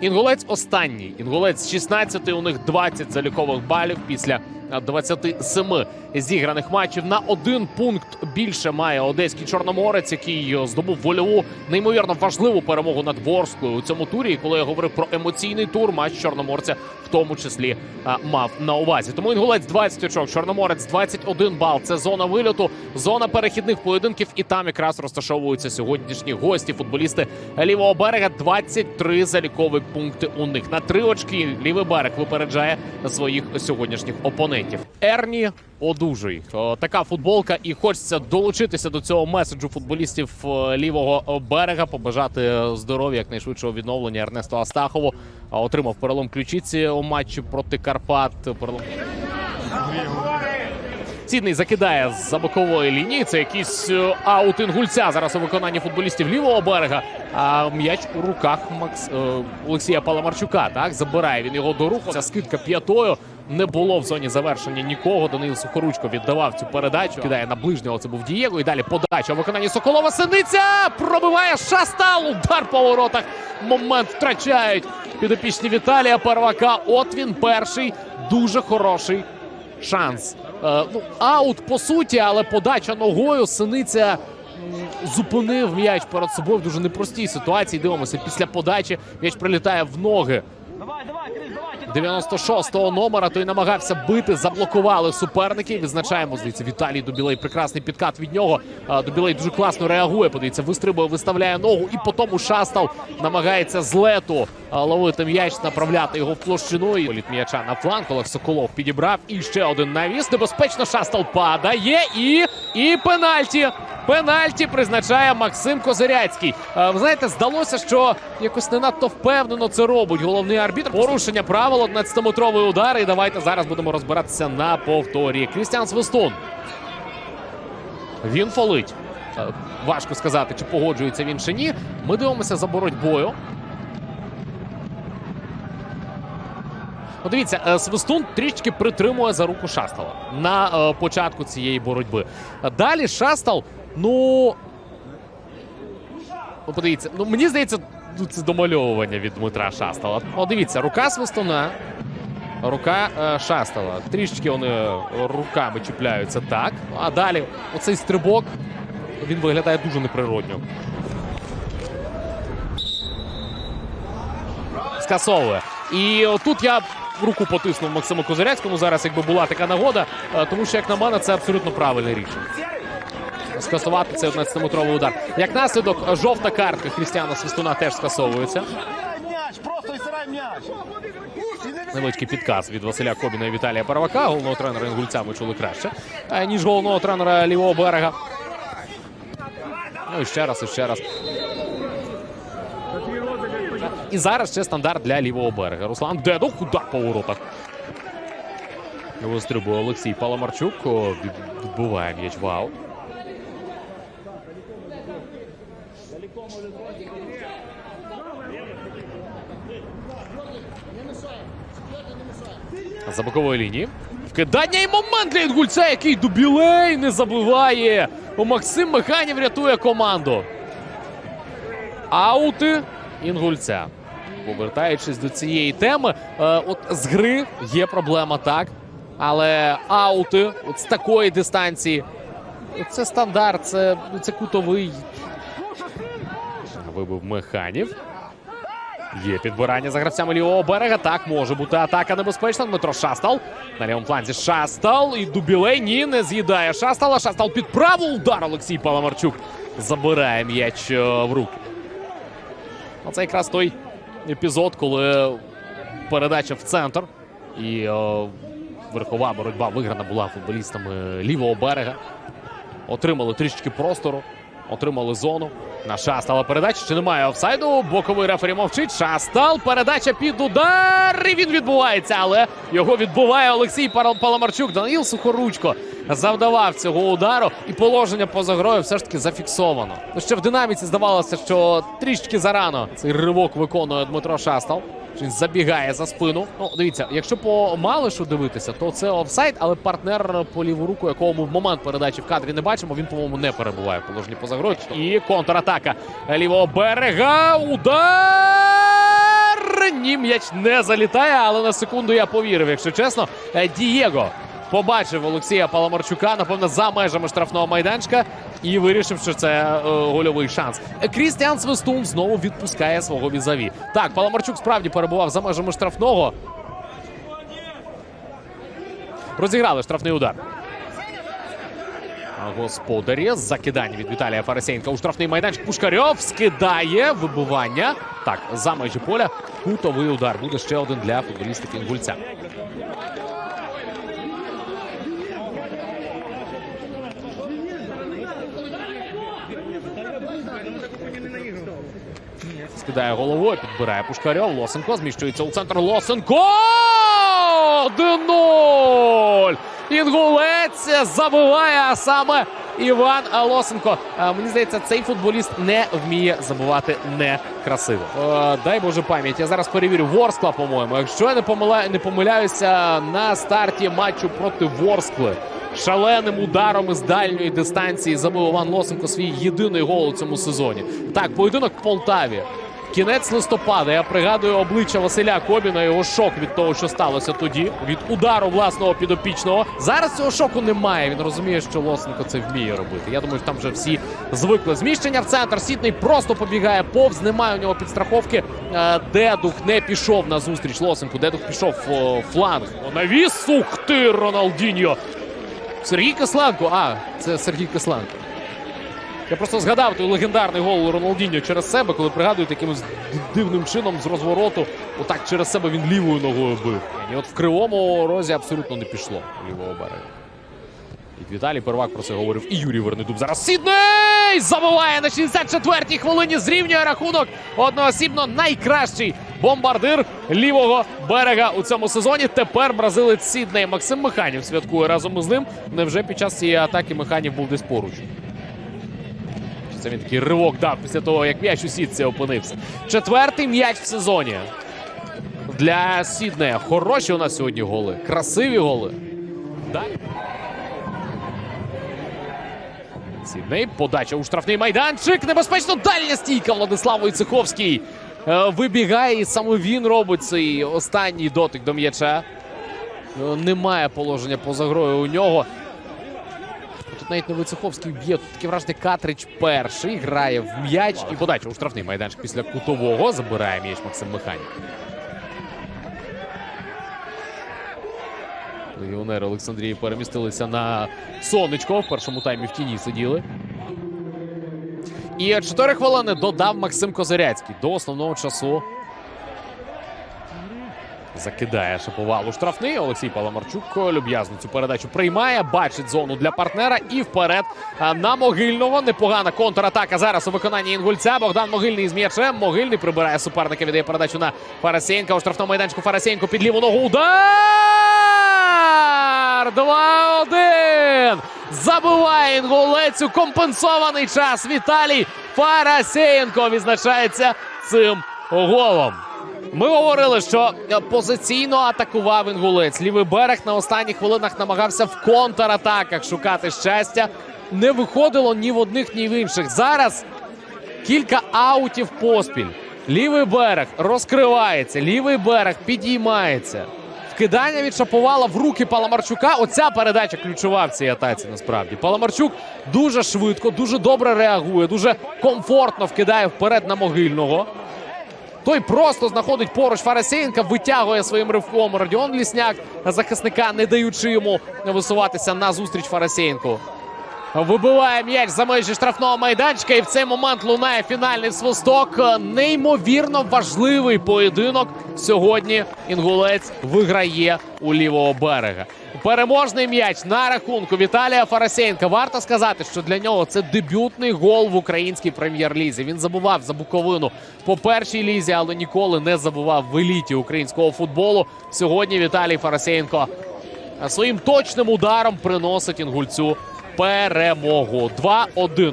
Інгулець останній. Інгулець 16, у них 20 залікових балів після 27 зіграних матчів. На один пункт більше має одеський чорноморець, який е, здобув вольову неймовірно важливу перемогу над Ворською у цьому турі. І коли я говорив про емоційний тур, матч чорноморця в тому числі а, мав на увазі. Тому інгулець 20 очок, чорноморець 21 бал. Це зона вильоту, зона перехідних поєдинків. І там якраз розташовуються сьогоднішні гості, футболісти лівого берега. 23 залікові пункти у них на три очки. Лівий берег випереджає своїх сьогоднішніх опонентів. Ерні одужуй. Така футболка, і хочеться долучитися до цього меседжу футболістів е, лівого берега. Побажати здоров'я якнайшвидшого відновлення Ернесту Астахову. Отримав перелом ключиці у матчі проти Карпат. Перелом Сідний закидає з-за бокової лінії. Це якийсь е, аут інгульця зараз у виконанні футболістів лівого берега. А м'яч у руках Макс е, Олексія Паламарчука. Так забирає він його до руху. Ця скидка п'ятою. Не було в зоні завершення нікого. Даниїл Сухоручко віддавав цю передачу. Кидає на ближнього. Це був Дієго. І далі подача у виконанні Соколова. Синиця пробиває шастал. Удар по воротах. Момент втрачають підопічні Віталія Первака. От він перший дуже хороший шанс. Е, ну, аут по суті, але подача ногою. Синиця зупинив м'яч перед собою в дуже непростій ситуації. Дивимося, після подачі м'яч прилітає в ноги. 96-го номера той намагався бити, заблокували суперники. Відзначаємо звідси Віталій Дубілей. Прекрасний підкат від нього. Дубілей дуже класно реагує. Подивіться, вистрибує, виставляє ногу, і по тому Шастал намагається з лету ловити м'яч, направляти його в площину. І політ м'яча на фланг. Олег Соколов підібрав. І ще один навіс. Небезпечно Шастал падає. І, і пенальті. Пенальті призначає Максим Козиряцький. Ви знаєте, здалося, що якось не надто впевнено це робить головний арбітр. Порушення правил 11-метровий удар. І давайте зараз будемо розбиратися на повторі. Крістіан Свистун. Він фолить. Е, Важко сказати, чи погоджується він чи ні. Ми дивимося за боротьбою. Ну, дивіться, е, Свистун трішки притримує за руку Шастала на е, початку цієї боротьби. Далі Шастал, ну. Ну, подивіться, ну мені здається, ну, це домальовування від Дмитра Шастала. О, дивіться, рука Свистуна, рука е, Шастала. Трішечки вони руками чіпляються так. А далі оцей стрибок він виглядає дуже неприродньо. скасовує. І тут я руку потиснув Максиму Козиряцькому зараз, якби була така нагода, е, тому що, як на мене, це абсолютно правильне рішення. Скасувати цей 11-метровий удар. Як наслідок, жовта картка Християна Свистуна теж скасовується. Невеличкий підказ від Василя Кобіна і Віталія Паравака. Головного тренера Інгульця ми чули краще, е, ніж головного тренера лівого берега. Ну і ще раз, і ще раз. І зараз ще стандарт для лівого берега. Руслан Дедов, удар по воротах. Вистрибує Олексій Паламарчук. О, від- Відбиває м'яч. Вау. За бокової лінії. Вкидання і момент для інгульця, який дубілей не забиває. Максим Механів рятує команду. Аути інгульця. Повертаючись до цієї теми, е, от з гри є проблема, так. Але аути от з такої дистанції. Це стандарт, це, це кутовий. Вибив механів. Є підбирання за гравцями лівого берега. Так, може бути атака небезпечна. Дмитро Шастал. На лівому фланзі Шастал. І Дубілей ні, не з'їдає Шастала. Шастал під праву. Удар Олексій Паламарчук забирає м'яч е, в руки. Оце якраз той епізод, коли передача в центр. І е, верхова боротьба виграна була футболістами лівого берега. Отримали трішечки простору, отримали зону. На Шастала передача. Чи немає офсайду? Боковий рефері мовчить. Шастал. Передача під удар. І він відбувається, але його відбуває Олексій Паламарчук. Даниїл Сухоручко завдавав цього удару. І положення поза грою все ж таки зафіксовано. Ну, ще в динаміці здавалося, що трішки зарано цей ривок виконує Дмитро Шастал. Він забігає за спину. Ну, дивіться, якщо по Малишу дивитися, то це офсайд, але партнер по ліву руку, якого ми в момент передачі в кадрі не бачимо, він, по-моєму, не перебуває в положенні поза грою. І контратака лівого берега. Удар! Ні, м'яч не залітає, але на секунду я повірив, якщо чесно. Е, Дієго побачив Олексія Паламарчука, напевно, за межами штрафного майданчика і вирішив, що це е, гольовий шанс. Крістіан Свистун знову відпускає свого візаві. Так, Паламарчук справді перебував за межами штрафного. Розіграли штрафний удар. Господарі закидання від Віталія Фарасєнка у штрафний майданчик. Пушкарьов скидає вибивання. Так, за межі поля. Кутовий удар. Буде ще один для футболістів Інгульця. Скидає головою, підбирає Пушкарьов. Лосенко зміщується у центр. Лосенко! 1-0! Інгулець забиває, саме Іван Лосенко. Е, Мені здається, цей футболіст не вміє забивати некрасиво. Е, Дай Боже пам'ять. Я зараз перевірю Ворскла, по-моєму. Якщо я не помиляюся на старті матчу проти Ворскли. Шаленим ударом із дальньої дистанції забив Іван Лосенко свій єдиний гол у цьому сезоні. Так, поєдинок в Полтаві. Кінець листопада. Я пригадую обличчя Василя Кобіна. Його шок від того, що сталося тоді. Від удару власного підопічного. Зараз цього шоку немає. Він розуміє, що Лосенко це вміє робити. Я думаю, там вже всі звикли. Зміщення в центр. Сітний просто побігає повз. Немає у нього підстраховки. Е, Дедух не пішов на зустріч Лосенку. Дедух пішов фланг. Навіс. Ух ти, Роналдіньо. Сергій Кисленко. А, це Сергій Кисленко. Я просто згадав той легендарний гол Роналдіньо через себе, коли пригадують якимось дивним чином з розвороту. Отак через себе він лівою ногою бив. І от в кривому розі абсолютно не пішло лівого берега. І Віталій Первак про це говорив. І Юрій Вернедуб зараз Сідней забиває на 64-й хвилині. Зрівнює рахунок одноосібно найкращий бомбардир лівого берега у цьому сезоні. Тепер бразилець Сідней Максим Механів святкує разом із ним. Невже під час цієї атаки Механів був десь поруч? Це він такий ривок дав після того, як м'яч у сітці опинився. Четвертий м'яч в сезоні. Для Сіднея. Хороші у нас сьогодні голи. Красиві голи. Далі. Сідней. Подача у штрафний майданчик. Небезпечно дальня стійка Владислав Войцеховський. Е, Вибігає і саме він робить цей останній дотик до м'яча. Е, Немає положення поза грою у нього. Тут навіть не Войцеховський б'є. Тут таке враження Катрич перший грає в м'яч і подача у штрафний майданчик після кутового. Забирає м'яч Максим Механік. Легіонери Олександрії перемістилися на сонечко. В першому таймі в тіні сиділи. І 4 хвилини додав Максим Козиряцький до основного часу. Закидає шиповал у штрафний. Олексій Паламарчук люб'язно цю передачу приймає, бачить зону для партнера і вперед на могильного. Непогана контратака зараз у виконанні інгульця. Богдан Могильний з м'ячем. Могильний прибирає суперника, віддає передачу на Фарасєнка. У штрафному майданчику Фарасєнко під ліву ногу. Удар! 2-1! Забиває інгулець компенсований час. Віталій Фарасєнко відзначається цим голом. Ми говорили, що е, позиційно атакував інгулець. Лівий берег на останніх хвилинах намагався в контратаках шукати щастя. Не виходило ні в одних, ні в інших. Зараз кілька аутів поспіль. Лівий берег розкривається, лівий берег підіймається. Вкидання від Шаповала в руки Паламарчука. Оця передача ключова в цій атаці. Насправді Паламарчук дуже швидко, дуже добре реагує, дуже комфортно вкидає вперед на могильного. Той просто знаходить поруч Фарасєнка, витягує своїм ривком Родіон Лісняк захисника, не даючи йому висуватися на зустріч Фарасєнку. Вибиває м'яч за межі штрафного майданчика, і в цей момент лунає фінальний свисток. Неймовірно важливий поєдинок. Сьогодні інгулець виграє у лівого берега. Переможний м'яч на рахунку Віталія Фарасєнка. Варто сказати, що для нього це дебютний гол в українській прем'єр-лізі. Він забував за Буковину по першій лізі, але ніколи не забував в еліті українського футболу. Сьогодні Віталій Фарасєнко своїм точним ударом приносить інгульцю перемогу. 2-1.